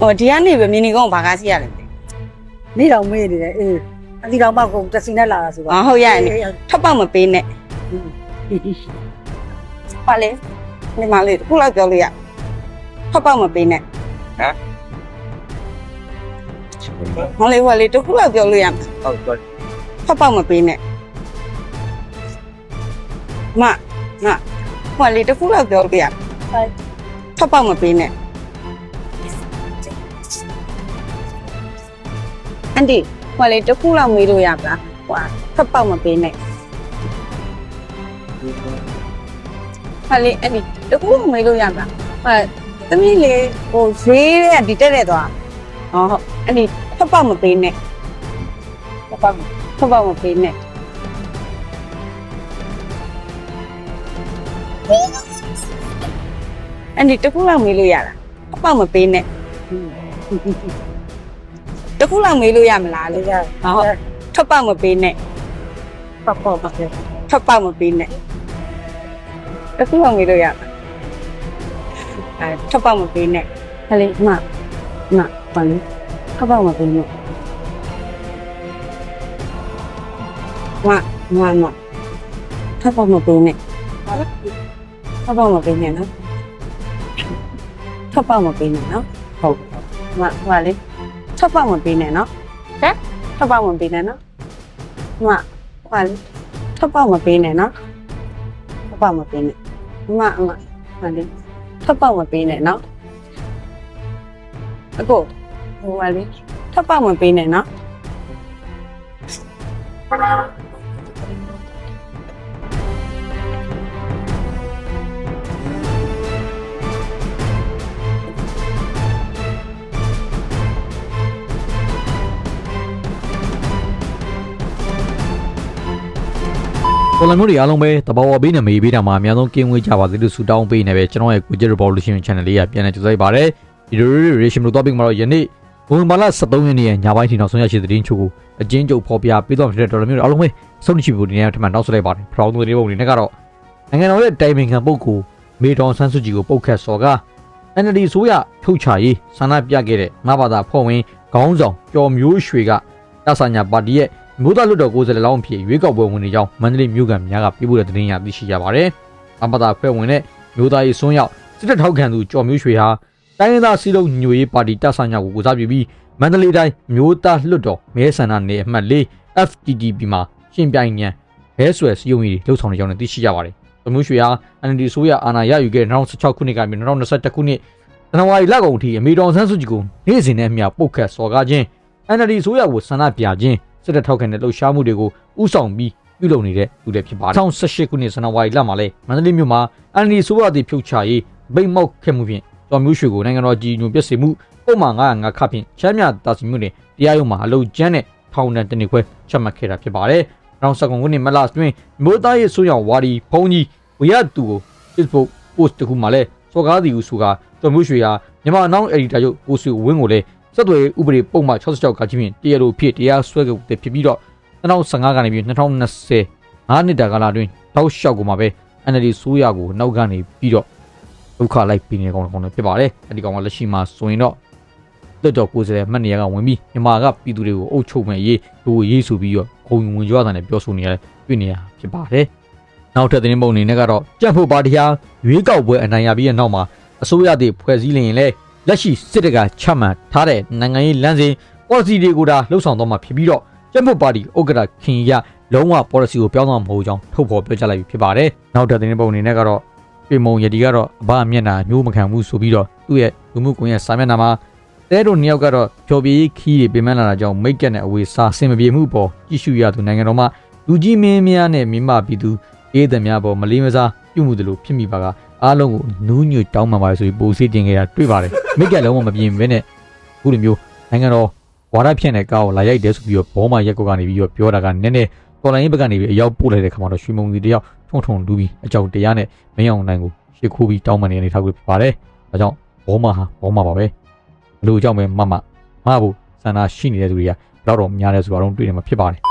ဟိုဒီကနေပဲမြင်းနေကောင်ဘာကားစီရလဲနေတော့မေးနေတယ်အေးအဒီတော့မှကုန်တက်စီနဲ့လာတာဆိုတော့အော်ဟုတ်ရဲ့ထပ်ပေါက်မပေးနဲ့ပါလေဒီမလေးခုလောက်ပြောလို့ရထပ်ပေါက်မပေးနဲ့ဟောလေဟောလေတခုလောက်ပြောလို့ရမှာဟုတ်ကဲ့ဖတ်ပေါက်မပေးနဲ့မငါဟိုလေတစ်ခုလောက်ပြောပြရဖတ်ပေါက်မပေးနဲ့ န်ဒီဟိုလေတစ်ခုလောက်မေးလို့ရပါလားဟိုဖတ်ပေါက်မပေးနဲ့ဟိုလေအန်ဒီတစ်ခုလောက်မေးလို့ရပါဟိုသမီးလေဟိုဈေးတဲ့ဒီတက်တဲ့သွားဟောဟုတ်အန်ဒီဖတ်ပေါက်မပေးနဲ့ဖတ်ပေါက်ဖတ်ပေါက်မပေးနဲ့အဲ့ဒီတစ်ခုလောက်မေးလို့ရလားအပေါက်မပေးနဲ့ တစ်ခုလောက်မေးလို့ရမလားလို့လေရဟုတ်ထွက်ပေါက်မပေးနဲ့ပတ်ပေါ်ပါခဲ့ထွက်ပေါက်မပေးနဲ့တစ်ခုလောက်မေးလို့ရလားအဲထွက်ပေါက်မပေးနဲ့ဟဲ့လေမမပန်ထွက်ပေါက်မပေးနဲ့မမမထွက်ပေါက်မပေးနဲ့ထွက်ပေါက်မပေးနဲ့နော်ထွက်ပေါက်မပေးနဲ့နော်ဟုတ်မဟိုလေ ထွက်ပေါက်မပေးနဲ့နော်ဟဲ့ထွက်ပေါက်မပေးနဲ့နော်မဟိုလေထွက်ပေါက်မပေးနဲ့နော်ထွက်ပေါက်မပေးနဲ့မအမဟိုလေထွက်ပေါက်မပေးနဲ့နော်အကိုဟိုလေထွက်ပေါက်မပေးနဲ့နော် ပေါ်လမျိုးတွေအားလုံးပဲတဘာဝဘေးနဲ့မေးပေးတာမှာအများဆုံးကင်းဝေးကြပါစေလို့ဆုတောင်းပေးနေပဲကျွန်တော်ရဲ့ Gojek Revolution Channel လေးကပြန်လည်ကြိုဆိုပါရစေဒီလိုတွေ reaction လို့ topic မှာတော့ယနေ့ဘုံဘာလ73ရက်နေ့ရဲ့ညပိုင်းထီနောက်ဆုံးရရှိတဲ့သတင်းချို့ကိုအချင်းချုပ်ဖော်ပြပေးတော့ဖြစ်တဲ့တော်တော်မျိုးတွေအားလုံးပဲဆုံးဖြတ်ဖို့ဒီနေ့ထပ်မံတောင်းဆိုလိုက်ပါတယ်ဖရောင်းသူတွေပုံတွေနဲ့ကတော့နိုင်ငံတော်ရဲ့တိုင်ပင်ခံပုဂ္ဂိုလ်မေတော်ဆန်းစုကြည်ကိုပုတ်ခတ်စော်က NLD ဆိုရထုတ်ချရေးဆန္ဒပြခဲ့တဲ့ငါးဘာသာဖွဲ့ဝင်ခေါင်းဆောင်ကျော်မျိုးရွှေကတဆညာပါတီရဲ့ မြို့သားလွတ်တော်ကိုယ်စားလှယ်လောင်းဖြစ်ရွေးကောက်ပွဲဝင်နေကြောင်းမန္တလေးမြို့ကများကပြပို့တဲ့သတင်းရသိရှိရပါတယ်။ငါးဘာသာဖွဲ့ဝင်တဲ့မြို့သားရေးစွန်းရောက်စစ်တပ်ထောက်ခံသူကျော်မျိုးရွှေဟာတိုင်းရင်းသားစီလုံးညွေရေးပါတီတဆညာကိုကိုစားပြုပြီးမန္တလေးတိုင်းမြို့သားလွတ်တော်မဲဆန္ဒနယ်အမှတ်၄ FTTP မှာရှင်ပြိုင်ညံဘဲဆွယ်စည်းရုံးရေးလှုပ်ဆောင်နေကြောင်းလည်းသိရှိရပါတယ်။ကျော်မျိုးရွှေဟာ NLD ဆိုရအာဏာရယူခဲ့တဲ့2016ခုနှစ်ကနေ2021ခုနှစ်ဇန်နဝါရီလကုန်အထိအမေတော်ဆန်းစုကြည်ကိုနေ့စဉ်နဲ့အမျှပုတ်ခတ်စော်ကားခြင်း NLD ဆိုရကိုဆန္ဒပြခြင်း စစ်တပ်ထောက်ခံတဲ့လှုပ်ရှားမှုတွေကိုဥဆောင်ပြီးပြုလုပ်နေတဲ့လူတွေဖြစ်ပါတယ်2018ခုနှစ်ဇန်နဝါရီလမှာလဲမန္တလေးမြို့မှာ NLD ဆိုရသည်ဖြုတ်ချရေးဗိတ်မောက်ခဲ့မှုဖြင့်တော်မျိုးရွှေကိုနိုင်ငံတော်ကြီးညွန်ပြစ်စေမှုပုံမှန်905ခဖြင့်ချမ်းမြတာစီမှုနဲ့တရားရုံးမှာအလုကျန်းတဲ့ထောင်ဒဏ်တစ်နှစ်ခွဲချမှတ်ခဲ့တာဖြစ်ပါတယ်2019ခုနှစ်မလတွင်မြို့သားရေးဆိုရဝါဒီဖုံးကြီးဝရတူကို Facebook post တစ်ခုမှာလဲစော်ကားသည်ဟုဆိုကာတော်မျိုးရွှေဟာမြန်မာနောင်အက်ဒီတာချုပ်ကိုဆွေဝင်းကိုလည်း ဆက်သွယ်ဥပဒေပုံမှန်66ကချင်းဖြင့်တရားလိုဖြစ်တရားစွဲခဲ့တဲ့ဖြစ်ပြီးတော့2015ကနေပြီး2020 5နှစ်တာကာလအတွင်းတောက်လျှောက်ကိုမှပဲ NLD ဆိုးရကိုနောက်ကနေပြီးတော့ဒုက္ခလိုက်ပြီးနေကောင်ကောင်လည်းဖြစ်ပါတယ်အဲ့ဒီကောင်ကလက်ရှိမှာဆိုရင်တော့လွတ်တော်ကိုယ်စားလှယ်မှတ်နေရကဝင်ပြီးမြန်မာကပြည်သူတွေကိုအုပ်ချုပ်မဲ့ရေးသူကိုရေးဆိုပြီးတော့ခုံဝင်ကြွားတာနဲ့ပြောဆိုနေရတွေ့နေရဖြစ်ပါတယ်နောက်ထပ်သတင်းပုံအနေနဲ့ကတော့ကြက်ဖို့ပါတီဟာရွေးကောက်ပွဲအနိုင်ရပြီးတဲ့နောက်မှာအစိုးရသည့်ဖွဲ့စည်းလရင်လည်း လက်ရှိစစ်တပ်ကချမှတ်ထားတဲ့နိုင်ငံရေးလမ်းစဉ် policy တွေကိုဒါလှုပ်ဆောင်တော့မှာဖြစ်ပြီးတော့ကြက်ဖို့ပါတီဥက္ကဋ္ဌခင်ရလုံးဝ policy ကိုပြောင်းသွားမှာမဟုတ်ကြောင်းထုတ်ဖော်ပြောကြားလိုက်ပြီဖြစ်ပါတယ်နောက်ထပ်သတင်းပုံအနေနဲ့ကတော့ပြည်မုံရတီကတော့အဘမျက်နှာမျိုးမခံဘူးဆိုပြီးတော့သူ့ရဲ့လူမှုကွန်ရက်စာမျက်နှာမှာတဲတို့နှစ်ယောက်ကတော့ဖြော်ပြရေးခီးတွေပြင်ပန်းလာတာကြောင့်မိတ်ကက်နဲ့အဝေးစာဆင်မပြေမှုပေါ်ကြည့်ရှုရသူနိုင်ငံတော်မှာလူကြီးမင်းများနဲ့မြမပြည်သူအေးသည်များပေါ်မလေးမစားပြုမှုတယ်လို့ဖြစ်မိပါက အားလုံးကိုနူးညွတ်တောင်းပန်ပါဆိုပြီးပိုစီတင်ခဲ့တာတွေ့ပါတယ်မိတ်ကက်လုံးဝမပြင်ဘဲနဲ့အခုလိုမျိုးနိုင်ငံတော်ဝါဒဖြန့်တဲ့ကားကိုလာရိုက်တယ်ဆိုပြီးတော့ဘောမရက်ကောက်ကနေပြီးတော့ပြောတာကနည်းနည်းတော်လိုင်းဘက်ကနေပြီးအရောက်ပို့လိုက်တဲ့ခါမှာတော့ရွှေမုံစီတယောက်ထုံထုံလူပြီးအကြောက်တရားနဲ့မင်းအောင်နိုင်ကိုရှေ့ခိုးပြီးတောင်းပန်နေနေထားကိုဖြစ်ပါတယ်။ဒါကြောင့်ဘောမဟာဘောမပါပဲဘလို့အကြောင်းပဲမမမဖို့စန္ဒရှိနေတဲ့သူတွေကဘယ်တော့တော့များလဲဆိုတော့တွေ့နေမှာဖြစ်ပါတယ်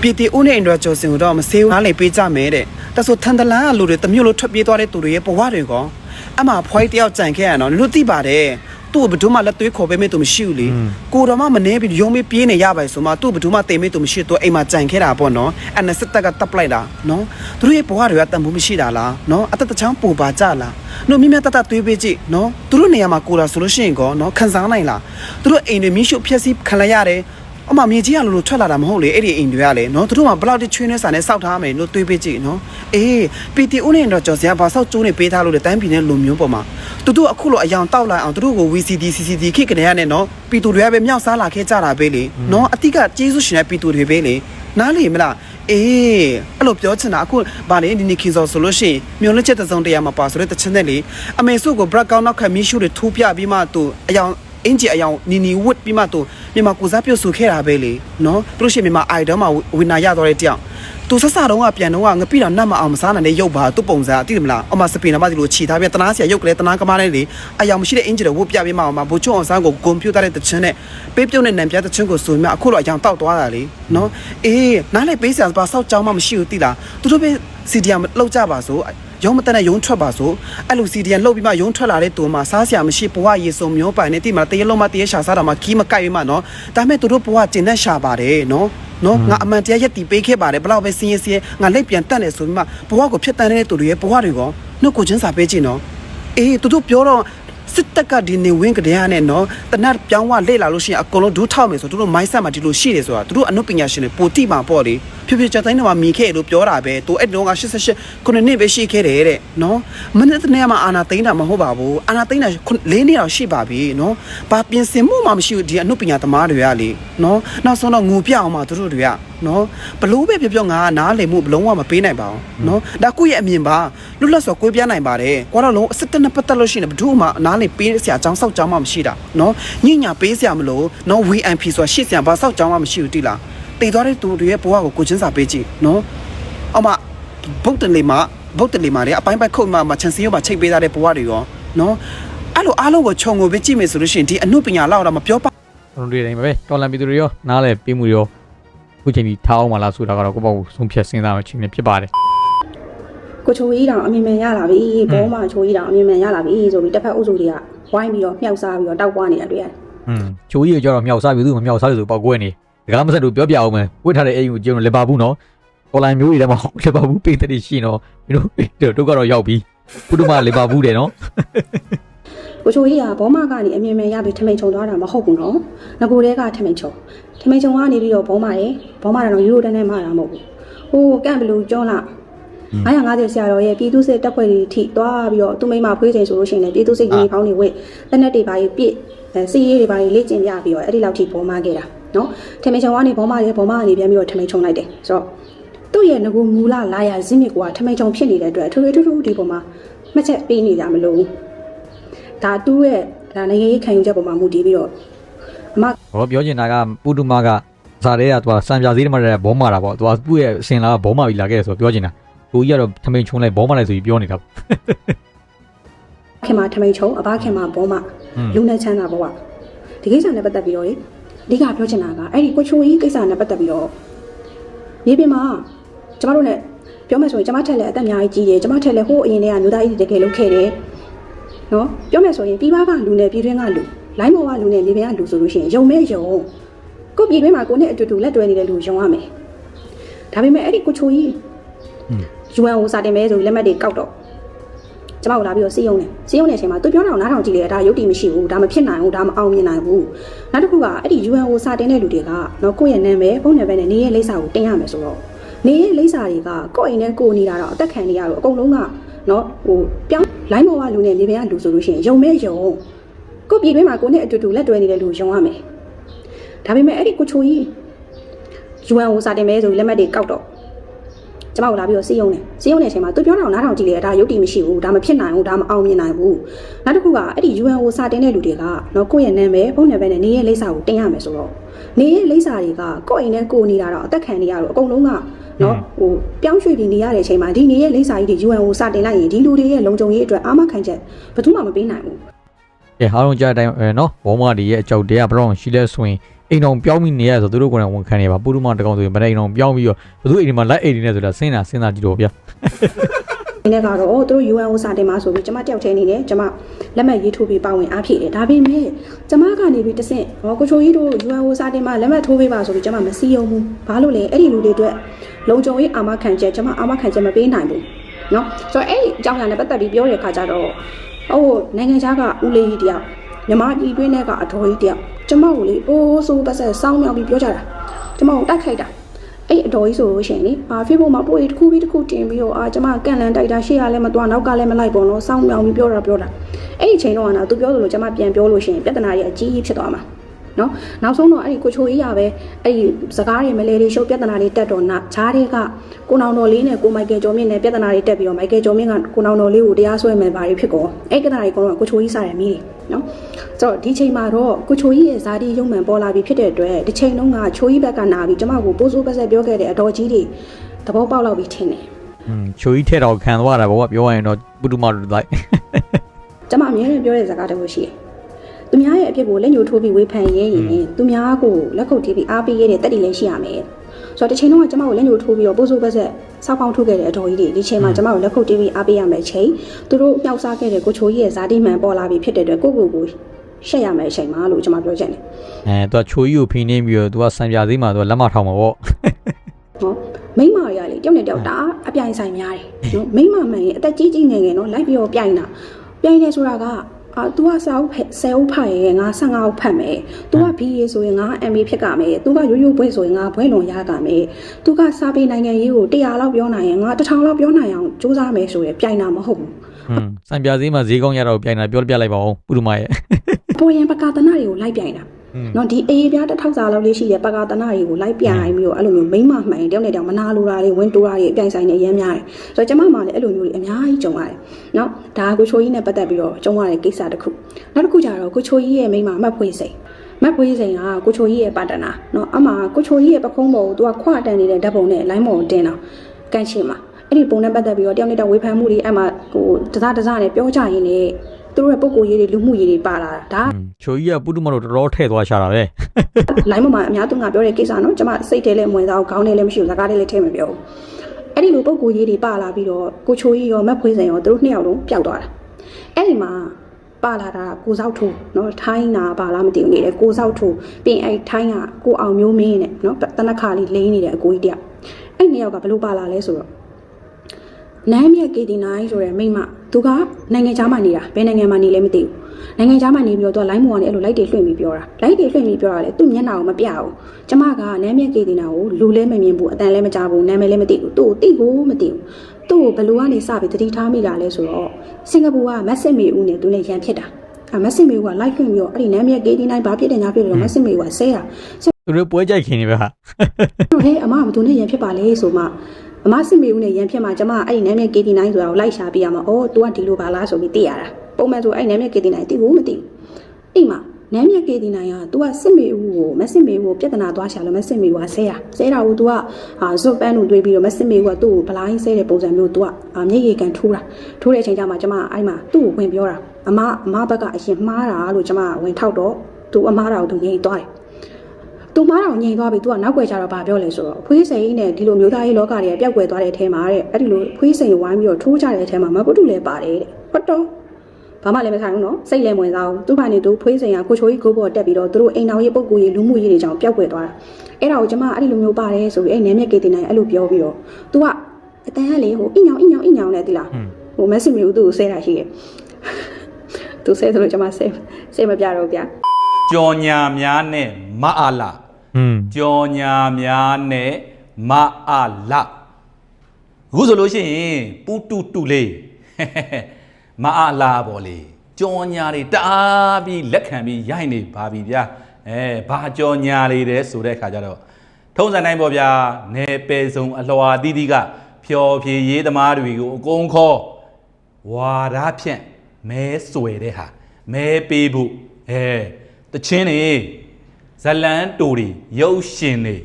ပြည်တီဦးနဲ့အင်ဒရာကျော်စင်ကိုတော့မစေးဘူးနားလေပေးကြမယ်တဲ့ဒါဆိုထန်တလန်ကလူတွေတမျိုးလို့ထွက်ပြေးသွားတဲ့သူတွေရဲ့ဘဝတွေကောအမှဖွိုင်းတယောက်ကြံခဲ့ရတော့လူသိပါတယ်သူ့ကိုဘယ်သူမှလက်သွေးခေါ်ပေးမဲ့သူမရှိဘူးလေကိုတော်မှမနေပြီးရုံးမေးပြေးနေရပါဆိုမှသူ့ဘယ်သူမှတင်မဲ့သူမရှိသူအိမ်မှာကြံခဲ့တာပေါ့နော်အဲ့နဲ့စစ်တပ်ကတပ်ပလိုက်တာနော်သူတို့ရဲ့ဘဝတွေကတန်ဖိုးမရှိတာလားနော်အသက်တချမ်းပူပါကြလားနော်မြမြတတသွေးပေးကြည့်နော်သူတို့နေရာမှာကိုလာဆိုလို့ရှိရင်ကောနော်ခံစားနိုင်လားသူတို့အိမ်တွေမီးရှို့ဖျက်ဆီးခံလိုက်ရတယ် အမမြေကြီးကလို့လို့ထွက်လာတာမဟုတ်လေအဲ့ဒီအိမ်တွေကလေနော်သူတို့ကဘလောက်တိချွေးနေစာနဲ့စောက်ထားမယ်လို့တွေးပေးကြည့်နော်အေးပီတီဦးနေတော့ကြော်စရာဘာစောက်ကျိုးနေပေးထားလို့လေတိုင်းပြည်နဲ့လူမျိုးပေါ်မှာသူတို့အခုလိုအယောင်တောက်လိုက်အောင်သူတို့ကို VCD CCD ခိကနေရနဲ့နော်ပီတူတွေကပဲမြောက်စားလာခဲ့ကြတာပဲလေနော်အတိကကျေးဇူးရှင်တဲ့ပီတူတွေပဲလေနားလေမလားအေးအဲ့လိုပြောချင်တာအခုဗာလေဒီနီခီဇော်ဆိုလို့ရှိရင်မျိုးလက်ချက်တစ်စုံတရာမှာပါဆိုတဲ့တချင်တဲ့လေအမေစုကို background နောက်ခတ်မီးရှူတွေထိုးပြပြီးမှသူအယောင် အင်ဂျီအယောင်နီနီဝတ်ပြီးမှသူမြန်မာကိုစားပြုတ်ဆူခဲ့တာပဲလေနော်သူတို့ရှိမြန်မာအိုက်တော့မှဝင်နာရတော့တဲ့တယောက်သူဆက်စတော့ကပြန်တော့ငပိတော့နတ်မအောင်မစားနိုင်တဲ့ရုပ်ပါသူ့ပုံစံသိတယ်မလားအမစပင်နမဒီလိုခြိထားပြတနာစရာရုပ်ကလေးတနာကမားလေးလေအယောင်မရှိတဲ့အင်ဂျီတွေဝတ်ပြပြီးမှအောင်မဘူချုံအောင်ဆန်းကိုကွန်ပျူတာတဲ့တချင်နဲ့ပေးပြုတ်နဲ့နံပြတချင်ကိုဆိုမြအခုတော့အယောင်တောက်သွားတာလေနော်အေးနားလေပေးစရာပါစောက်ကြောင်းမှမရှိဘူးသိလားသူတို့ပဲစီဒီယမ်လောက်ကြပါဆို ရုံးမတန်တဲ့ရုံးထွက်ပါဆိုအဲ့လိုစီဒီယန်လှုပ်ပြီးမှရုံးထွက်လာတဲ့တူမှာစားစရာမရှိဘဝရေစုံမျိုးပိုင်နေတိမှာတရလုံးမတရရှာစားတာမှာခီးမကိုက်ပြီးမှနော်ဒါပေမဲ့သူတို့ဘဝကျင်တဲ့ရှာပါတယ်နော်နော်ငါအမှန်တရားရက်တီပေးခဲ့ပါတယ်ဘလောက်ပဲစင်းရဲစင်းရဲငါလက်ပြန်တက်နေဆိုပြီးမှဘဝကိုဖျက်တမ်းနေတဲ့သူတွေရဲ့ဘဝတွေကောနှုတ်ကိုချင်းစာပေးကြည့်နော်အေးသူတို့ပြောတော့စစ်တပ်ကဒီနေဝင်းကတရားနဲ့နော်တနတ်ပြောင်းဝလေ့လာလို့ရှိရင်အကုန်လုံးဒူးထောက်မယ်ဆိုသူတို့မိုင်းဆက်မှာဒီလိုရှိတယ်ဆိုတာသူတို့အနုပညာရှင်တွေပိုတိမှာပေါ့လေ ဖြစ်ဖြစ်ကြတိုင်းတော့မြင်ခဲ့လို့ပြောတာပဲသူအဲ့တုန်းက88ခုနှစ်ပဲရှိခဲ့တယ်တဲ့နော်မနေ့တနေ့မှအာနာသိန်းတာမဟုတ်ပါဘူးအာနာသိန်းတာ၄နှစ်တော့ရှိပါပြီနော်ဘာပြင်ဆင်မှုမှမရှိဘူးဒီအနုပညာသမားတွေကလေနော်နောက်ဆုံးတော့ငူပြအောင်မှသူတို့တွေကနော်ဘလို့ပဲပြောပြောငါကနားလည်မှုဘလုံးဝမပေးနိုင်ပါဘူးနော်ဒါကိုယ့်ရဲ့အမြင်ပါလွတ်လပ်စွာကိုယ်ပြနိုင်ပါတယ်ကွာတော့လုံးအစစ်တနဲ့ပတ်သက်လို့ရှိရင်ဘယ်သူမှနားလည်ပေးစရာအကြောင်းစောက်ကြောင်းမှမရှိတာနော်ညညာပေးစရာမလို့နော် VNP ဆိုတာရှေ့စရာဘာစောက်ကြောင်းမှမရှိဘူးတိလား တည်သွားတဲ့သူတွေရဲ့ဘဝကိုကိုချင်းစာပေးကြည့်နော်အမဗုဒ္ဓလေမှာဗုဒ္ဓလေမှာလေအပိုင်းပိုင်းခုတ်မှာမချန်စီရောမှာချိတ်ပေးထားတဲ့ဘဝတွေရောနော်အဲ့လိုအားလုံးကိုခြုံငုံပေးကြည့်မယ်ဆိုလို့ရှိရင်ဒီအမှုပညာလောက်တော့မပြောပါကျွန်တော်တို့တိုင်းပဲတော်လန်ပြည်သူတွေရောနားလဲပေးမှုရောအခုချိန်ဒီထားအောင်မလားဆိုတာကတော့ကိုပေါ့ကိုဆုံးဖြတ်စဉ်းစားမှချင်းနေဖြစ်ပါတယ်ကိုချိုကြီးတောင်အမြင်မြန်ရလာပြီဘောမှာချိုကြီးတောင်အမြင်မြန်ရလာပြီဆိုပြီးတစ်ဖက်အုပ်စုတွေကဝိုင်းပြီးတော့မြှောက်စားပြီးတော့တောက်ပွားနေတာတွေ့ရတယ်อืมချိုးကြီးကကြောတော့မြောက်စားပြီသူမမြောက်စားပြီဆိုပောက်ကွဲနေ ဒကာမဆက်တို့ပြောပြအောင်မယ်ဝတ်ထားတဲ့အိမ်ကိုကျင်းလို့လက်ပါဘူးနော်တော်လန်မျိုးတွေထဲမှာလက်ပါဘူးပိတ်တဲ့ရှိနော်မင်းတို့တို့ကတော့ရောက်ပြီဘုဒ္ဓမလက်ပါဘူးတယ်နော်ကိုချိုကြီးကဘောမှာကနေအမြင်မြန်ရပြီးထမိန်ချုံသွားတာမဟုတ်ဘူးနော်ငကိုတဲကထမိန်ချုံထမိန်ချုံကနေပြီးတော့ဘောမှာရေဘောမှာတော့ယူရိုတန်းနဲ့မှာတာမဟုတ်ဘူးဟိုကန့်ဘလူးကျွန်းလာ950ဆရာတော်ရဲ့ပြည်သူစစ်တပ်ဖွဲ့တွေထိသွားပြီးတော့သူမိမဖွေးချိန်ဆိုလို့ရှိရင်လည်းပြည်သူစစ်ကြီးဖောင်းတွေဝစ်တက်နက်တွေပါကြီးပြစ်အဲစီးရေးတွေပါကြီးလေ့ကျင့်ပြပြီးတော့အဲ့ဒီလောက်ထိဘောမှာခဲ့တာ နော်ထမိန်ချုံကနေဘောမှာရေဘောမှာကနေပြန်ပြီးတော့ထမိန်ချုံလိုက်တယ်ဆိုတော့သူ့ရဲ့ငကူမူလလာရဇင်းမြစ်ကထမိန်ချုံဖြစ်နေတဲ့အတွက်ထွေထွေထူးထူးဒီပုံမှာမှတ်ချက်ပေးနေကြမလို့ဒါသူ့ရဲ့ဒါနိုင်ငံရေးခံယူချက်ပုံမှာမူတည်ပြီးတော့အမဟောပြောချင်တာကပုဒ္ဓမကဇာတဲ့ကသူကစံပြစည်းတမတဲ့ဘောမာတာပေါ့သူကသူ့ရဲ့အစင်လာကဘောမာပြီးလာခဲ့တယ်ဆိုတော့ပြောချင်တာကိုကြီးကတော့ထမိန်ချုံလိုက်ဘောမာလိုက်ဆိုပြီးပြောနေတာပေါ့ခင်မှာထမိန်ချုံအဘခင်မှာဘောမอืมလူနဲ့ချမ်းသာဘဝဒီကိစ္စနဲ့ပတ်သက်ပြီးတော့လေ အဓိကပြောချင်တာကအဲ့ဒီကိုချိုကြီးကိစ္စနဲ့ပတ်သက်ပြီးတော့မြေပြင်မှာကျမတို့ ਨੇ ပြောမယ်ဆိုရင်ကျမထက်လည်းအသက်အများကြီးကြီးတယ်ကျမထက်လည်းဟိုးအရင်တည်းကလူသားကြီးတကယ်လုပ်ခဲ့တယ်နော်ပြောမယ်ဆိုရင်ပြည်ပကလူနဲ့ပြည်တွင်းကလူလိုင်းမော်ကလူနဲ့မြေပြင်ကလူဆိုလို့ရှိရင်ယုံမဲ့ယုံကိုယ့်ပြည်တွင်းမှာကိုယ်နဲ့အတူတူလက်တွဲနေတဲ့လူယုံရမယ်ဒါပေမဲ့အဲ့ဒီကိုချိုကြီး UN ကိုစာတင်မဲဆိုပြီးလက်မှတ်တွေကောက်တော့ ကျမတို့လာပြီးတော့စီးရုံးတယ်စီးရုံးတဲ့အချိန်မှာသူပြောတာကိုနားထောင်ကြည့်လေဒါရုပ်တည်မရှိဘူးဒါမဖြစ်နိုင်ဘူးဒါမအောင်မြင်နိုင်ဘူးနောက်တစ်ခုကအဲ့ဒီ UN ကိုစာတင်တဲ့လူတွေကနော်ကိုယ့်ရဲ့နာမည်ဖုန်းနံပါတ်နဲ့နေရဲ့လိပ်စာကိုတင်ရမယ်ဆိုတော့နေရဲ့လိပ်စာတွေကကိုယ့်အိမ်နဲ့ကိုယ်နေတာတော့အသက်ခံနေရတော့အကုန်လုံးကနော်ဟိုပြောင်းလိုင်းမော်ကလူနဲ့မြေပြင်ကလူဆိုလို့ရှိရင်ယုံမဲယုံကိုယ့်ပြည်တွင်းမှာကိုယ်နဲ့အတူတူလက်တွဲနေတဲ့လူယုံရမယ်ဒါပေမဲ့အဲ့ဒီကိုချိုကြီး UN ကိုစာတင်မဲဆိုပြီးလက်မှတ်တွေကောက်တော့ ကျမတို့လာပြီးတော့စီးရုံးတယ်စီးရုံးတဲ့အချိန်မှာသူပြောတာကိုနားထောင်ကြည့်လေဒါရုပ်တည်မရှိဘူးဒါမဖြစ်နိုင်ဘူးဒါမအောင်မြင်နိုင်ဘူးနောက်တစ်ခုကအဲ့ဒီ UN ကိုစာတင်တဲ့လူတွေကနော်ကိုယ့်ရဲ့နာမည်ဖုန်းနံပါတ်နဲ့နေရဲ့လိပ်စာကိုတင်ရမယ်ဆိုတော့နေရဲ့လိပ်စာတွေကကိုယ့်အိမ်နဲ့ကိုယ်နေတာတော့အသက်ခံနေရတော့အကုန်လုံးကနော်ဟိုပြောင်းရွှေ့ပြီးနေရတဲ့အချိန်မှာဒီနေရဲ့လိပ်စာကြီးတွေ UN ကိုစာတင်လိုက်ရင်ဒီလူတွေရဲ့လုံခြုံရေးအတွက်အာမခံချက်ဘယ်သူမှမပေးနိုင်ဘူးကဲအားလုံးကြားတဲ့အတိုင်းအဲနော်ဘောမာဒီရဲ့အကြောက်တရားဘယ်တော့ရှိလဲဆိုရင် အိမ်တော်ပြောင်းပြီးနေရဆိုသူတို့ကိုယ်တိုင်ဝန်ခံနေပါပုဒ္ဓမတကောင်ဆိုရင်ဗတဲ့အိမ်တော်ပြောင်းပြီးတော့ဘသူအိမ်ဒီမှာလက်အိမ်နေနေဆိုတာစဉ်းစားစဉ်းစားကြည့်တော့ဗျာ ဒီနေ့ကတော့သူတို့ UN ကိုစာတင်မှာဆိုပြီးကျမတယောက်တည်းနေတယ်ကျမလက်မှတ်ရေးထိုးပြီးပါဝင်အားဖြည့်တယ်ဒါပေမဲ့ကျမကနေပြီးတဆင့်ဟောကိုချိုကြီးတို့ UN ကိုစာတင်မှာလက်မှတ်ထိုးပေးပါဆိုပြီးကျမမစီးရုံဘူးဘာလို့လဲအဲ့ဒီလူတွေအတွက်လုံခြုံရေးအာမခံချက်ကျမအာမခံချက်မပေးနိုင်ဘူးเนาะဆိုတော့အဲ့ဒီအကြောင်းအရာနဲ့ပတ်သက်ပြီးပြောတဲ့အခါကျတော့ဟိုနိုင်ငံခြားကဦးလေးကြီးတယောက် မြမကြီးတွင်းထဲကအတော်ကြီးတယောက်ကျမကိုလေအိုးဆိုးပတ်ဆက်စောင်းမြောက်ပြီးပြောကြတာကျမကိုတိုက်ခိုက်တာအဲ့အတော်ကြီးဆိုလို့ရှိရင်လေအာ Facebook မှာပို့ရတစ်ခုပြီးတစ်ခုတင်ပြီးတော့အာကျမကန်လန်တိုက်တာရှေ့ရလည်းမသွားနောက်ကလည်းမလိုက်ပေါ့နော်စောင်းမြောင်ပြီးပြောတာပြောတာအဲ့ဒီချိန်တော့ကနော်သူပြောသလိုကျမပြန်ပြောလို့ရှိရင်ပြဿနာရဲ့အကြီးကြီးဖြစ်သွားမှာ နော်နောက်ဆုံးတော့အဲ့ဒီကိုချိုကြီးရပဲအဲ့ဒီစကားတွေမလဲလေးရှုပ်ပြဿနာတွေတက်တော့နာဂျားတွေကကိုနောင်တော်လေးနဲ့ကိုမိုက်ကယ်ကျော်မြင့်နဲ့ပြဿနာတွေတက်ပြီးတော့မိုက်ကယ်ကျော်မြင့်ကကိုနောင်တော်လေးကိုတရားစွဲမယ်ပါတွေဖြစ်ကုန်အဲ့ပြဿနာတွေကတော့ကိုချိုကြီးစားရမီးတွေနော်ဆိုတော့ဒီချိန်မှာတော့ကိုချိုကြီးရဲ့ဇာတိရုံမှန်ပေါ်လာပြီဖြစ်တဲ့အတွက်ဒီချိန်တုန်းကချိုကြီးဘက်ကနာပြီးကျမကိုပိုးစိုးပတ်ဆက်ပြောခဲ့တဲ့အတော်ကြီးတွေသဘောပေါက်လောက်ပြီးထင်တယ်อืมချိုကြီးထဲတော့ခံသွားတာဘောကပြောရရင်တော့ပုတုမတို့လိုက်ကျမအများနဲ့ပြောတဲ့စကားတစ်ခုရှိတယ်။ သူများရဲ့အဖြစ်ကိုလက်ညှိုးထိုးပြီးဝေဖန်ရဲရင်သူများကိုလက်ခုပ်တီးပြီးအားပေးရတဲ့တက်တီလည်းရှိရမယ်။ဆိုတော့တစ်ချိန်လုံးကကျမကိုလက်ညှိုးထိုးပြီးတော့ပိုးစိုးပတ်ဆက်စောက်ပေါင်းထုတ်ခဲ့တဲ့အတော်ကြီးတွေဒီချိန်မှာကျမကိုလက်ခုပ်တီးပြီးအားပေးရမယ်ချိန်သူတို့မြောက်စားခဲ့တဲ့ကိုချိုကြီးရဲ့ဇာတိမှန်ပေါ်လာပြီဖြစ်တဲ့အတွက်ကိုကိုကိုရှက်ရမယ်အချိန်မှာလို့ကျမပြောချင်တယ်အဲသူကချိုကြီးကိုဖိနေပြီးတော့သူကစံပြသေးမှာသူကလက်မထောင်မှာပေါ့။နော်မိမတွေကလေတယောက်နဲ့တယောက်တအားအပြိုင်ဆိုင်များတယ်နော်မိမမှန်ရင်အသက်ကြီးကြီးငယ်ငယ်နော်လိုက်ပြီးတော့ပြိုင်တာပြိုင်နေဆိုတာက အာ तू ကစာအုပ်ဖက်10အုပ်ဖတ်ရင်ငါ15အုပ်ဖတ်မယ် तू က BA ဆိုရင်ငါ MA ဖြစ်ကမယ် तू ကရိုးရိုးဘွဲဆိုရင်ငါဘွဲလွန်ရကမယ် तू ကစာပေနိုင်ငံရေးကို100လောက်ပြောနိုင်ရင်ငါ1000လောက်ပြောနိုင်အောင်စူးစမ်းမယ်ဆိုရယ်ပြိုင်တာမဟုတ်ဘူးစံပြဈေးမှာဈေးကောင်းရတော့ပြိုင်တာပြောပြလိုက်ပါဦးပုရမရဲ့ပေါ်ရင်ပကာသနာတွေကိုလိုက်ပြိုင်တာ နော်ဒီအေးပြားတစ်ထောက်စာလောက်လေးရှိတဲ့ပကာသနာတွေကိုလိုက်ပြိုင်ပြီးတော့အဲ့လိုမျိုးမိမ့်မမှန်ရင်တယောက်နဲ့တယောက်မနာလိုတာတွေဝင်တိုးတာတွေအပြိုင်ဆိုင်နေရမ်းများတယ်။ဆိုတော့ကျမမှလည်းအဲ့လိုမျိုးတွေအများကြီးကြုံရတယ်။နော်ဒါကကိုချိုကြီးနဲ့ပတ်သက်ပြီးတော့ကြုံရတဲ့ကိစ္စတစ်ခု။နောက်တစ်ခုကျတော့ကိုချိုကြီးရဲ့မိန်းမမတ်ဖွေးစိန်မတ်ဖွေးစိန်ကကိုချိုကြီးရဲ့ပါတနာနော်အမှကိုချိုကြီးရဲ့ပခုံးပေါ်ကိုသူကခွာတန်နေတဲ့ဓာတ်ပုံနဲ့လိုင်းမော်ကိုတင်တော့ကန်ချင်မှာအဲ့ဒီပုံနဲ့ပတ်သက်ပြီးတော့တယောက်နဲ့တယောက်ဝေဖန်မှုတွေအဲ့မှာဟိုတစားတစားနဲ့ပြောကြရင်းနဲ့သူတို့ရဲ့ပုံကိုယ်ရေးတွေလူမှုရေးတွေပါလာတာဒါอืม ချိုကြီးကပုတုမတို့တော်တော်ထဲ့သွားရှာတာပဲလိုင်းပေါ်မှာအများသူငါပြောတဲ့ကိစ္စနော်ကျွန်မစိတ်ထဲလည်းမဝင်စားဘူးခေါင်းထဲလည်းမရှိဘူးစကားထဲလည်းထဲမပြောဘူးအဲ့ဒီလိုပုံကိုယ်ရေးတွေပါလာပြီးတော့ကိုချိုကြီးရောမက်ဖွေးစံရောသူတို့နှစ်ယောက်လုံးပျောက်သွားတာအဲ့ဒီမှာပါလာတာကိုစောက်ထိုးနော်ထိုင်းနာပါလားမသိဘူးနေတယ်ကိုစောက်ထိုးပြင်အဲ့ထိုင်းကကိုအောင်မျိုးမင်းနဲ့နော်တနခါလေးလိမ့်နေတယ်အကိုကြီးတယောက်အဲ့နှစ်ယောက်ကဘလို့ပါလာလဲဆိုတော့ နမ်းမြက်ကေတီနိုင်ဆိုတဲ့မိမသူကနိုင်ငံခြားမှာနေတာဘယ်နိုင်ငံမှာနေလဲမသိဘူးနိုင်ငံခြားမှာနေပြီးတော့သူကလိုင်းမော်ကနေအဲ့လိုလိုက်တွေလွှင့်ပြီးပြောတာလိုက်တွေလွှင့်ပြီးပြောတာလေသူ့မျက်နှာကိုမပြဘူးကျမကနမ်းမြက်ကေတီနာကိုလူလဲမမြင်ဘူးအတန်လဲမကြားဘူးနာမည်လည်းမသိဘူးသူ့ကိုသိကိုမသိဘူးသူ့ကိုဘယ်လိုကနေစပြီးတတိထားမိတာလဲဆိုတော့စင်ကာပူကမက်ဆစ်မေဦးနဲ့သူနဲ့ရန်ဖြစ်တာအမက်ဆစ်မေဦးကလိုက်လွှင့်ပြီးတော့အဲ့ဒီနမ်းမြက်ကေတီနိုင်ဘာဖြစ်တယ်ညာဖြစ်တယ်တော့မက်ဆစ်မေဦးကဆဲတာသူတို့ပွဲကြိုက်ခင်နေပဲဟာတော့ဟဲ့အမကဘသူနဲ့ရန်ဖြစ်ပါလဲဆိုမှအမစစ်မေဦးနဲ့ရန်ဖြစ်မှာကျမအဲ့ဒီနာမည် KT9 ဆိုတာကိုလိုက်ရှာပြရမှာ။အော် तू ကဒီလိုပါလားဆိုပြီးသိရတာ။ပုံမှန်ဆိုအဲ့ဒီနာမည် KT9 သိဘူးမသိဘူး။အိမ်မှာနာမည် KT9 က तू ကစစ်မေဦးကိုမစစ်မေဦးကိုပြဿနာသွားရှာလို့မစစ်မေဦးကဆဲရ။ဆဲတာကို तू ကဟာဇွတ်ပန်းကိုတွေးပြီးတော့မစစ်မေဦးကသူ့ကိုဗလိုင်းဆဲတဲ့ပုံစံမျိုး तू ကမျက်ရည်ကန်ထိုးတာ။ထိုးတဲ့အချိန်ကျမှကျမအဲ့မှာသူ့ကိုဝင်ပြောတာ။အမအမဘက်ကအရင်မှားတာလို့ကျမဝင်ထောက်တော့ तू အမားတာကို तू ငြိမ်သွားတယ်။ သူမတော်ငြိမ်သွားပြီသူကနောက်ွယ်ကြတော့ဗာပြောလဲဆိုတော့ဖွေးစိန်နဲ့ဒီလိုမျိုးသားရေးလောကတွေပျောက်ကွယ်သွားတဲ့အထဲမှာတဲ့အဲ့ဒီလိုဖွေးစိန်ဝိုင်းပြီးတော့ထိုးကြတဲ့အထဲမှာမကုတုလည်းပါတယ်တဲ့ဟုတ်တော့ဘာမှလည်းမဆိုင်ဘူးနော်စိတ်လည်းဝင်စားဘူးသူ့ဘာနေသူဖွေးစိန်ကကိုချိုကြီးကိုပေါ်တက်ပြီးတော့သူတို့အိမ်တော်ရဲ့ပုံကူကြီးလူမှုရေးတွေကြောင့်ပျောက်ကွယ်သွားတာအဲ့ဒါကိုကျွန်မအဲ့ဒီလိုမျိုးပါတယ်ဆိုပြီးအဲ့နည်းမြက်ကေတင်နိုင်အဲ့လိုပြောပြီးတော့သူကအတန်းကလေဟိုအင်ညောင်အင်ညောင်အင်ညောင်နဲ့တိလားဟိုမက်ဆေ့မျိုးသူ့ကိုဆဲတာရှိတယ်သူဆဲတယ်လို့ကျွန်မဆဲဆဲမပြတော့ဗျာကြော်ညာများနဲ့မအားလား ကြော်ညာများနဲ့မအားလာအခုဆိုလို့ရှိရင်ပူတူတူလေးမအားလာပေါ့လေကြော်ညာတွေတအားပြီးလက်ခံပြီးရိုက်နေပါပြီဗျာအဲဘာကြော်ညာလေးတဲ့ဆိုတဲ့အခါကျတော့ထုံးစံတိုင်းပေါ့ဗျာနေပယ်စုံအလွှာတီးတီးကဖျော်ဖြေရေးသမားတွေကိုအကုန်ခေါ်ဝါဒဖြန့်မဲဆွဲတဲ့ဟာမဲပေးဖို့အဲတချင်းနေ ဇလန်းတူတွေရုပ်ရှင်တွေ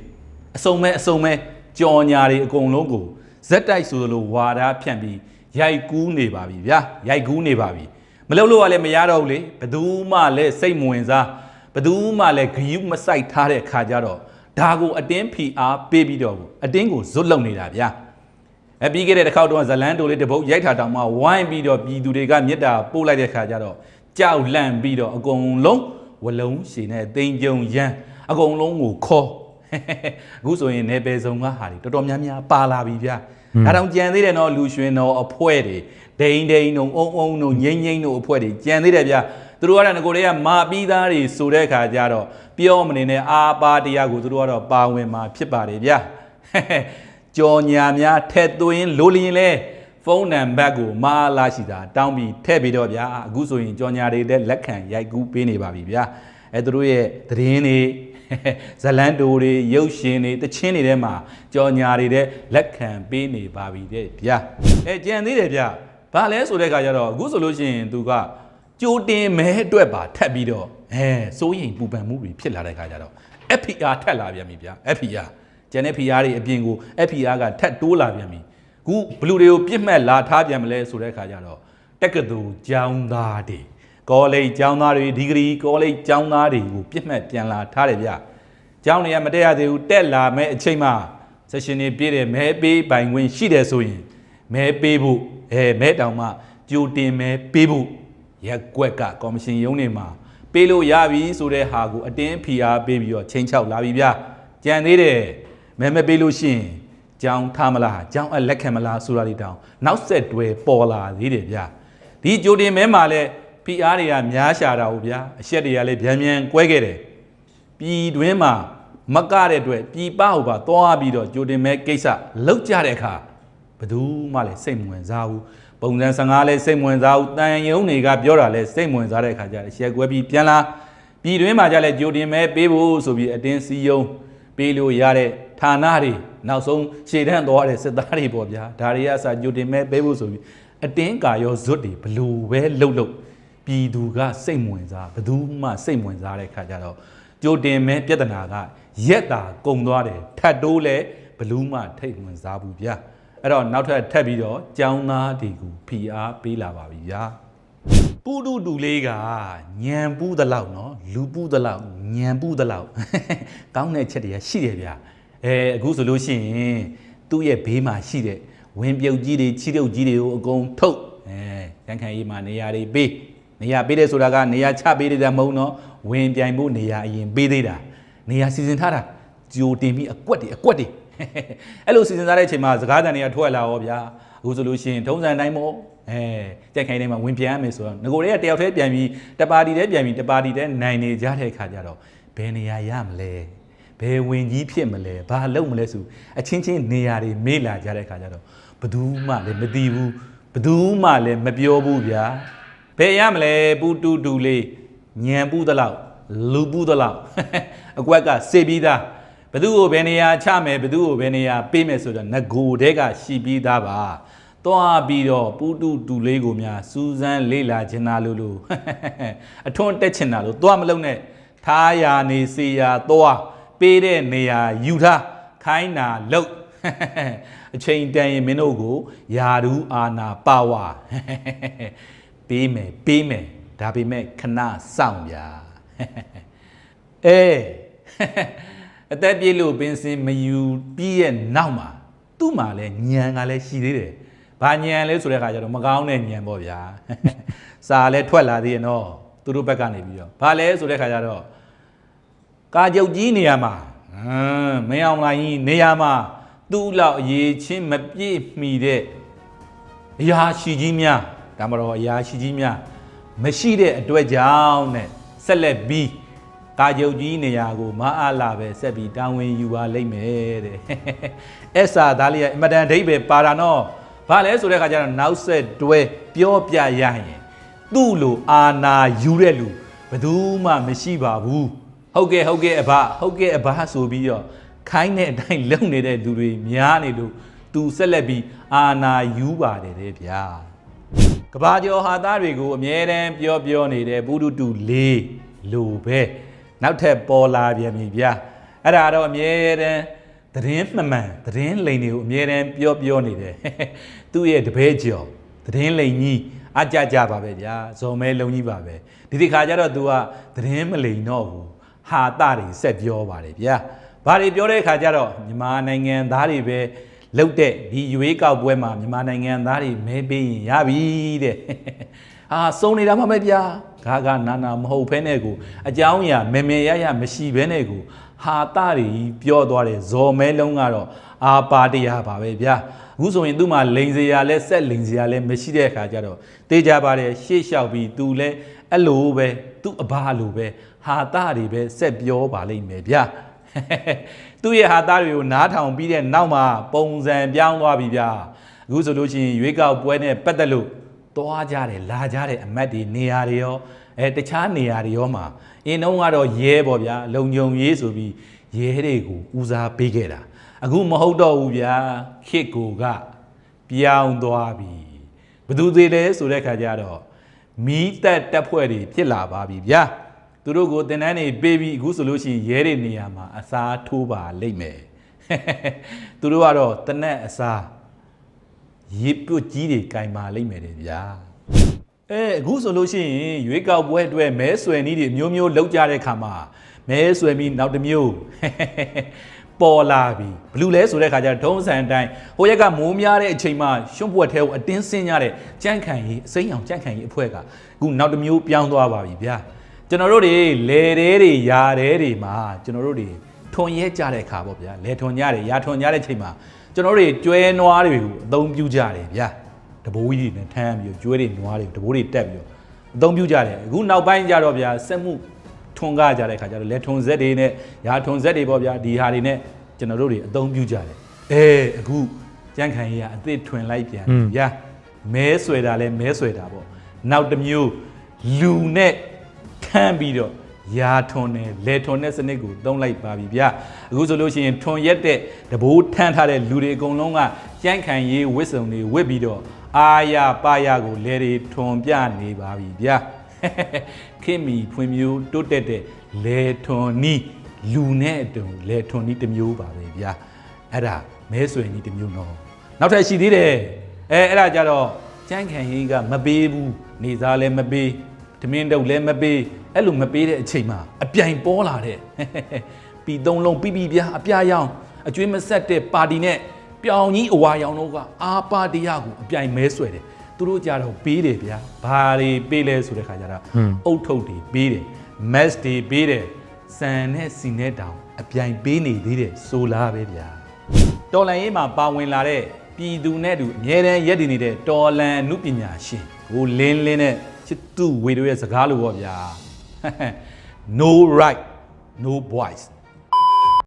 အစုံမဲအစုံမဲကြော်ညာတွေအကုန်လုံးကိုဇက်တိုက်ဆိုလိုဝါဒဖြန့်ပြီးရိုက်ကူးနေပါပြီဗျာရိုက်ကူးနေပါပြီမလုပ်လို့ကလည်းမရတော့ဘူးလေဘယ်သူမှလည်းစိတ်မဝင်စားဘယ်သူမှလည်းဂယုမဆိုင်ထားတဲ့ခါကြတော့ဒါကိုအတင်းဖီအားပေးပြီးတော့အတင်းကိုဇွတ်လုံနေတာဗျာအဲပြီးခဲ့တဲ့တစ်ခေါက်တော့ဇလန်းတိုလေးတစ်ပုတ်ရိုက်ထားတောင်မှဝိုင်းပြီးတော့ပြည်သူတွေကမြစ်တာပို့လိုက်တဲ့ခါကျတော့ကြောက်လန့်ပြီးတော့အကုန်လုံး ဝလုံးရှည်နဲ့တိမ်ကြုံရမ်းအကုန်လုံးကိုခေါ်အခုဆိုရင်နေပယ်စုံကဟာတွေတော်တော်များများပါလာပြီဗျာဒါတောင်ကြံသေးတယ်နော်လူရွှင်တော်အဖွဲတွေဒိန်ဒိန်တို့အုံအုံတို့ငိမ့်ငိမ့်တို့အဖွဲတွေကြံသေးတယ်ဗျာသူတို့ကတော့ငကိုတွေကမာပြီးသားတွေဆိုတဲ့ခါကျတော့ပြောမနေနဲ့အာပါတရားကိုသူတို့ကတော့ပါဝင်မှာဖြစ်ပါတယ်ဗျာကြော်ညာများထက်သွင်းလိုလျင်လဲ ဖုန်းနံပါတ်ကိုမာလာရှိတာတောင်းပြီးထည့်ပြီးတော့ဗျာအခုဆိုရင်ကြော်ညာတွေလည်းလက်ခံရိုက်ကူးပေးနေပါပြီဗျာအဲသူတို့ရဲ့သတင်းတွေဇလန်တိုတွေရုပ်ရှင်တွေတချင်းတွေထဲမှာကြော်ညာတွေတဲ့လက်ခံပေးနေပါပြီတဲ့ဗျာအဲကြံသေးတယ်ဗျာဘာလဲဆိုတဲ့ခါကျတော့အခုဆိုလို့ရှိရင်သူကကြိုတင်မဲအတွက်ပါထပ်ပြီးတော့အဲစိုးရင်ပူပန်မှုတွေဖြစ်လာတဲ့ခါကျတော့ FPR ထက်လာပြန်ပြီဗျာ FPR ကျန်တဲ့ PR တွေအပြင်ကို FPR ကထက်တိုးလာပြန်ပြီ ခုဘလူတွေကိုပြစ်မှတ်လာထားပြန်မလဲဆိုတဲ့ခါကျတော့တက္ကသိုလ်ကျောင်းသားတွေကောလိပ်ကျောင်းသားတွေဒီဂရီကောလိပ်ကျောင်းသားတွေကိုပြစ်မှတ်ပြန်လာထားတယ်ဗျကျောင်းတွေကမတက်ရသေးဘူးတက်လာမဲ့အချိန်မှာဆက်ရှင်တွေပြည့်တယ်မဲပေးပိုင်ခွင့်ရှိတယ်ဆိုရင်မဲပေးဖို့အဲမဲတောင်မှကြိုတင်မဲပေးဖို့ရက်ကွက်ကကော်မရှင်ရုံးတွေမှာပေးလို့ရပြီဆိုတဲ့ဟာကိုအတင်း PR ပေးပြီးတော့ချိန်ချောက်လာပြီဗျကြံသေးတယ်မဲမပေးလို့ရှိရင် ကြောင်းထားမလားကြောင်းအလက်ခံမလားဆိုတာတွေတောင်နောက်ဆက်တွဲပေါ်လာသေးတယ်ဗျာဒီကြိုတင်မဲမှာလဲ PR တွေကများရှာတာဟုတ်ဗျာအရှက်တွေကလည်းဗျံဗျံကွဲခဲ့တယ်ပြည်တွင်းမှာမကတဲ့အတွက်ပြည်ပဟိုပါသွားပြီးတော့ကြိုတင်မဲကိစ္စလောက်ကြတဲ့အခါဘယ်သူမှလည်းစိတ်မဝင်စားဘူးပုံစံ15လည်းစိတ်မဝင်စားဘူးတန်ယုံတွေကပြောတာလည်းစိတ်မဝင်စားတဲ့အခါကျတော့ရှက်ကွဲပြီးပြန်လာပြည်တွင်းမှာကြလည်းကြိုတင်မဲပေးဖို့ဆိုပြီးအတင်းစီယုံ ပေးလို့ရတဲ့ဌာနတွေနောက်ဆုံးရှေ့တန်းသွားတဲ့စစ်သားတွေပေါ့ဗျာဒါတွေကအစာကြိုတင်မဲ့ပေးဖို့ဆိုပြီးအတင်းကာရောဇွတ်တွေဘလို့ပဲလှုပ်လှုပ်ပြည်သူကစိတ်မဝင်စားဘယ်သူမှစိတ်မဝင်စားတဲ့ခါကျတော့ကြိုတင်မဲ့ပြဿနာကရက်တာကုံသွားတယ်ထတ်တိုးလဲဘယ်လူမှထိတ်ဝင်စားဘူးဗျာအဲ့တော့နောက်ထပ်ထပ်ပြီးတော့ကျောင်းသားတွေကိုဖိအားပေးလာပါပြီဗျာ ပူတူတူလေးကညံပူးသလောက်နော်လူပူးသလောက်ညံပူးသလောက်ကောင်းတဲ့ချက်တွေကရှိတယ်ဗျာအဲအခုဆိုလို့ရှိရင်သူ့ရဲ့ဘေးမှာရှိတဲ့ဝင်းပြုတ်ကြီးတွေချီတုပ်ကြီးတွေကိုအကုန်ထုတ်အဲရန်ခံရေးမှာနေရာတွေပေးနေရာပေးတယ်ဆိုတာကနေရာချပေးတယ်မဟုတ်နော်ဝင်ပြိုင်ဖို့နေရာအရင်ပေးသေးတာနေရာစီစဉ်ထားတာကြိုတင်ပြီးအကွက်တွေအကွက်တွေအဲ့လိုစီစဉ်ထားတဲ့အချိန်မှာစကားတန်တွေကထွက်လာရောဗျာအခုဆိုလို့ရှိရင်ထုံးစံတိုင်းမို့ အဲကြက်ခိုင်တိုင်းမှာဝင်ပြန်ရမယ်ဆိုတော့ငကိုတွေကတယောက်တည်းပြန်ပြီးတပါတီတည်းပြန်ပြီးတပါတီတည်းနိုင်နေကြတဲ့အခါကျတော့ဘယ်နေရာရမလဲဘယ်ဝင်ကြီးဖြစ်မလဲဘာလုပ်မလဲဆိုအချင်းချင်းနေရာတွေမေးလာကြတဲ့အခါကျတော့ဘယ်သူမှလည်းမသိဘူးဘယ်သူမှလည်းမပြောဘူးဗျာဘယ်ရမလဲပူတူတူလေးညံပူးသလောက်လူပူးသလောက်အကွက်ကစေပြီးသားဘသူ့ကိုဘယ်နေရာချမယ်ဘသူ့ကိုဘယ်နေရာပေးမယ်ဆိုတော့ငကိုတဲကရှိပြီးသားပါ သွားပြီးတော့ပူတူတူလေးကိုများစူးစမ်းလေးလာချင်တာလို့လို့အထွန်းတက်ချင်တာလို့သွားမလုံးနဲ့ထားရာနေစေရာသွားပေးတဲ့နေရာယူထားခိုင်းတာလုတ်အချိန်တန်ရင်မင်းတို့ကိုယာဒူးအာနာပါဝါပေးမယ်ပေးမယ်ဒါပေမဲ့ခဏစောင့်ဗျာအဲအသက်ပြည့်လို့ပင်စင်မယူပြီးရဲ့နောက်မှာသူ့မှာလဲညံကလည်းရှိသေးတယ်။ ဘာညံလဲဆိုတဲ့အခါကျတော့မကောင်းတဲ့ညံပေါ့ဗျာ။စာလဲထွက်လာသေးရဲ့နော်သူတို့ဘက်ကနေပြီးတော့ဘာလဲဆိုတဲ့အခါကျတော့ကာကြုတ်ကြီးနေရာမှာဟမ်မင်းအောင်လိုင်းကြီးနေရာမှာသူ့လောက်အရေးချင်းမပြည့်မီတဲ့အရာရှိကြီးများဒါမှတော့အရာရှိကြီးများမရှိတဲ့အတွက်ကြောင့်နဲ့ဆက်လက်ပြီးကာကြုတ်ကြီးနေရာကိုမအားလာပဲဆက်ပြီးတာဝန်ယူပါလိမ့်မယ်တဲ့အဲ့စာသားလေးကအင်မတန်အဓိပ္ပာယ်ပါတာနော် ဘာလဲဆိုတဲ့ခါကျတော့နောက်ဆက်တွဲပြောပြရရင်သူ့လိုအာနာယူတဲ့လူဘယ်သူမှမရှိပါဘူးဟုတ်ကဲ့ဟုတ်ကဲ့အဘဟုတ်ကဲ့အဘဆိုပြီးတော့ခိုင်းတဲ့အတိုင်းလုံနေတဲ့လူတွေများနေလို့သူဆက်လက်ပြီးအာနာယူပါတယ်တဲ့ဗျာကဘာကျော်ဟာသားတွေကိုအမြဲတမ်းပြောပြောနေတဲ့ပုဒုတုလေးလိုပဲနောက်ထပ်ပေါ်လာပြန်ပြီဗျာအဲ့ဒါတော့အမြဲတမ်းသတင်းမှန်မှန်သတင်းလိန်တွေကိုအမြဲတမ်းပြောပြောနေတယ် သူ့ရဲ့တပည့်ကျော်သတင်းလိန်ကြီးအကြကြပါပဲဗျာဇော်မဲလုံးကြီးပါပဲဒီဒီခါကျတော့ तू ကသတင်းမလိန်တော့ဘူးဟာတာတွေဆက်ပြောပါတယ်ဗျာဘာတွေပြောတဲ့ခါကျတော့မြန်မာနိုင်ငံသားတွေပဲလုတ်တဲ့ဒီရွေးကောက်ပွဲမှာမြန်မာနိုင်ငံသားတွေမဲပေးရင်ရပြီတဲ့အာစုံနေတာမှမဗျာဂါဂါနာနာမဟုတ်ဖဲနဲ့ကိုအကြောင်းအရာမေမေရရမရှိဘဲနဲ့ကိုဟာတာတွေပြောသွားတယ်ဇော်မဲလုံးကတော့အာပါတရားပါပဲဗျာအခုဆိုရင်သူ့မှာလိန်စရာလဲဆက်လိန်စရာလဲမရှိတဲ့အခါကျတော့တေးကြပါတယ်ရှေ့လျှောက်ပြီးသူလဲအဲ့လိုပဲသူ့အဘာလိုပဲဟာတာတွေပဲဆက်ပြောပါလိမ့်မယ်ဗျာသူ့ရဲ့ဟာသားတွေကိုနားထောင်ပြီးတဲ့နောက်မှာပုံစံပြောင်းသွားပြီဗျာအခုဆိုလို့ရှိရင်ရွေးကောက်ပွဲနဲ့ပတ်သက်လို့သွားကြတယ်လာကြတယ်အမတ်တွေနေရာတွေရောအဲတခြားနေရာတွေရောမှာအင်းတော့ကတော့ရဲပေါ့ဗျာလုံုံရေးဆိုပြီးရဲတွေကိုဦးစားပေးခဲ့တာ အခုမဟုတ်တော့ဘူးဗျာခစ်ကိုကပြောင်းသွားပြီဘယ်သူသေးလဲဆိုတဲ့ခါကျတော့မီးတက်တက်ဖွဲ့တွေဖြစ်လာပါပြီဗျာသူတို့ကိုတင်တန်းနေပေးပြီးအခုဆိုလို့ရှိရင်ရဲတွေနေရာမှာအစားထိုးပါလိမ့်မယ်သူတို့ကတော့တနက်အစားရေပြုတ်ကြီးတွေကင်ပါလိမ့်မယ်တဲ့ဗျာအဲအခုဆိုလို့ရှိရင်ရွေးကောက်ပွဲအတွက်မဲဆွယ်နည်းတွေအမျိုးမျိုးလောက်ကြတဲ့ခါမှာမဲဆွယ်ပြီးနောက်တစ်မျိုး ပေါ်လာပြီဘလူလဲဆိုတဲ့ခါကျတော့ထုံးစံအတိုင်းဟိုရက်ကမိုးများတဲ့အချိန်မှာရွှွန့်ပွက်ထဲကိုအတင်းဆင်းကြတဲ့ကြန့်ခိုင်ကြီးအစိမ်းအောင်ကြန့်ခိုင်ကြီးအဖွဲ့ကအခုနောက်တစ်မျိုးပြောင်းသွားပါပြီဗျာကျွန်တော်တို့တွေလေတဲတွေယာတဲတွေမှာကျွန်တော်တို့တွေထွန်ရဲကြတဲ့ခါပေါ့ဗျာလေထွန်ကြတယ်ယာထွန်ကြတဲ့ချိန်မှာကျွန်တော်တို့တွေကျွဲနွားတွေကိုအသုံးပြုကြတယ်ဗျာတဘိုးကြီးတွေနဲ့ထမ်းပြီးတော့ကျွဲတွေနွားတွေတဘိုးတွေတက်ပြီးတော့အသုံးပြုကြတယ်အခုနောက်ပိုင်းကျတော့ဗျာစက်မှု ထွန်ကားကြတဲ့ခါကျတော့လေထွန်ဇက်တွေနဲ့ယာထွန်ဇက်တွေပေါ့ဗျာဒီဟာတွေနဲ့ကျွန်တော်တို့တွေအသုံးပြုကြတယ်အဲအခုကြန့်ခိုင်ကြီးကအသစ်ထွင်လိုက်ပြန်ပြီဗျာမဲဆွဲတာလဲမဲဆွဲတာပေါ့နောက်တစ်မျိုးလူနဲ့ခန်းပြီးတော့ယာထွန်နဲ့လေထွန်တဲ့စနစ်ကိုသုံးလိုက်ပါပြီဗျအခုဆိုလို့ရှိရင်ထွန်ရက်တဲ့တဘိုးထမ်းထားတဲ့လူတွေအကုန်လုံးကကြန့်ခိုင်ရေးဝစ်စုံတွေဝစ်ပြီးတော့အာရပါရကိုလေတွေထွန်ပြနေပါပြီဗျ ခင်မီဖွံ့မျိုးတိုးတက်တဲ့လေထွန်နီးလူနဲ့အတူလေထွန်နီးတစ်မျိုးပါပဲဗျအဲ့ဒါမဲဆွေနီးတစ်မျိုးတော့နောက်ထပ်ရှိသေးတယ်အဲအဲ့ဒါကြတော့ကြန့်ခိုင်ရေးကမပေးဘူးနေစားလည်းမပေးဓမင်းတုပ်လည်းမပေးအဲ့လိုမပေးတဲ့အချိန်မှာအပြိုင်ပေါ်လာတဲ့ပြီသုံးလုံးပြီးပြီဗျာအပြာရောင်အကျွေးမဆက်တဲ့ပါတီနဲ့ပြောင်ကြီးအဝါရောင်တို့ကအာပါတီရကိုအပြိုင်မဲဆွဲတယ် သူတို့ကြတော့ပေးတယ်ဗျာဘာတွေပေးလဲဆိုတဲ့ခါကျတော့အုတ်ထုတ်တွေပေးတယ်မက်တွေပေးတယ်စံနဲ့စီနဲ့တောင်အပြိုင်ပေးနေသေးတယ်ဆိုလားပဲဗျာတော်လန်ရေးမှာပါဝင်လာတဲ့ပြည်သူနဲ့တူအမြဲတမ်းရက်တည်နေတဲ့တော်လန်အမှုပညာရှင်ကိုလင်းလင်းနဲ့ချစ်သူဝေတို့ရဲ့စကားလိုပေါ့ဗျာ no right no voice